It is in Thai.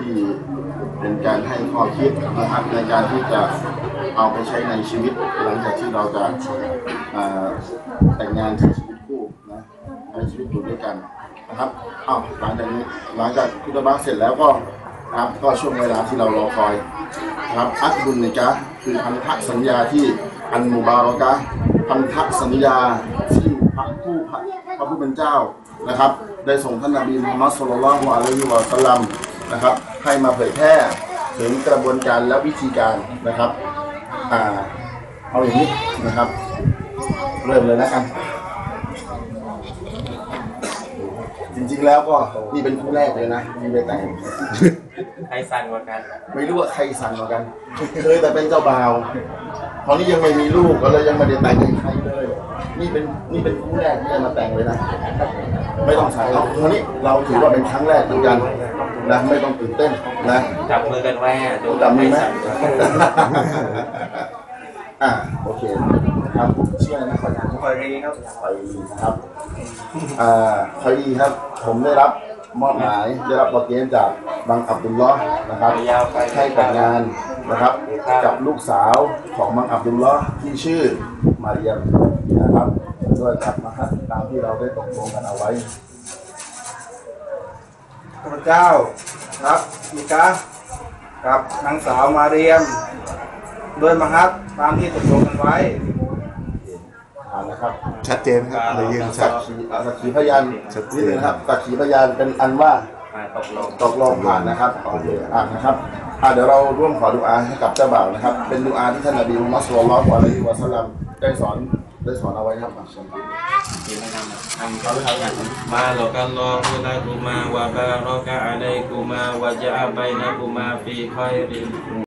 ที่เป็นการให้ข้อคิดนะครับในการที่จะเอาไปใช้ในชีวิต หลังจากที่เราจะแต่งงานใช้ชีวิตคู่นะใช้ชีวิตอยู่ด้วยกันนะครับอ้าวหลังจากนี้หลังจากคุตบะเสร็จแล้วก็ครับก็ช่วงเวลาที่เรารอคอยนะครับอักบุญนิกะคือพันธสัญญาที่อันมุบารอกะพันธสัญญาที่พระผู้พระผู้เป็นเจ้านะครับ ได้ส่งท่านนบีมุฮัมมัดสุลลัลฮุอะลัยฮิวะสัลลัมนะครับ ให้มาเผยแพร่ถึงกระบวนการและวิธีการนะครับอ่าเอาอย่างนี้นะครับ เริ่มเลยนะกันจริงๆแล้วก็นี่เป็นคู่แรกเลยนะที่ไปแต่งใครสั่นกว่ากัน ไม่รู้ว่าใครสั่งมากันเคยแต่เป็นเจ้าบ่าวตอนนี้ยังไม่มีลูกก็เลยยังไม่ได้แต่งกับใครเลยนี่เป็นนี่เป็นคู่แรกที่ได้มาแต่งเลยนะ ไม่ต้องสั่งเอาคราวนี้เราถือว่าเป็นครั้งแรกเหมือนกัน นะไม่ต้องตื่นเต้นนะจับมือกันไว้อะดูจำมีไหมสั่นกว่าอ่าโอเคนะครับชื่ออะไรนะขอถามคอยรีครับคอยดีนะครับอ่าคอยดีครับ ผมได้รับมอบหมายได้รับบทเรียนจากบังอับดุลลอฮ์นะครับยาวไปให้แต่งงานนะครับ กับลูกสาวของบังอับดุลลอฮ์ที่ชื่อมาเรียมนะครับด้วยครับมาครับตามที่เราได้ตกลงกันเอาไว้ข้าพ เจ้าครับมิกากับนางสาวมาเรียมโดยมหัตตามที่ตกลงกันไว้อ่านนะครับชัดเจนครับเลยยืนชัสัดกขีอ่าสักขีพยานชัดเจนนิดนึงนะครับสักขีพยานเป็นอันว่ามาตกลงตกลงผ่านนะครับโอเคอ่านนะครับอ่าเดี๋ยวเราร่วมขอดุอาให้กับเจ้าบ่าวนะครับ เป็นดุอาที่ท่านนบีมุฮัมมัดสุลลัลลอฮุอะลัยฮิวะสัลลัมได้สอน ได้สอนเอาไว้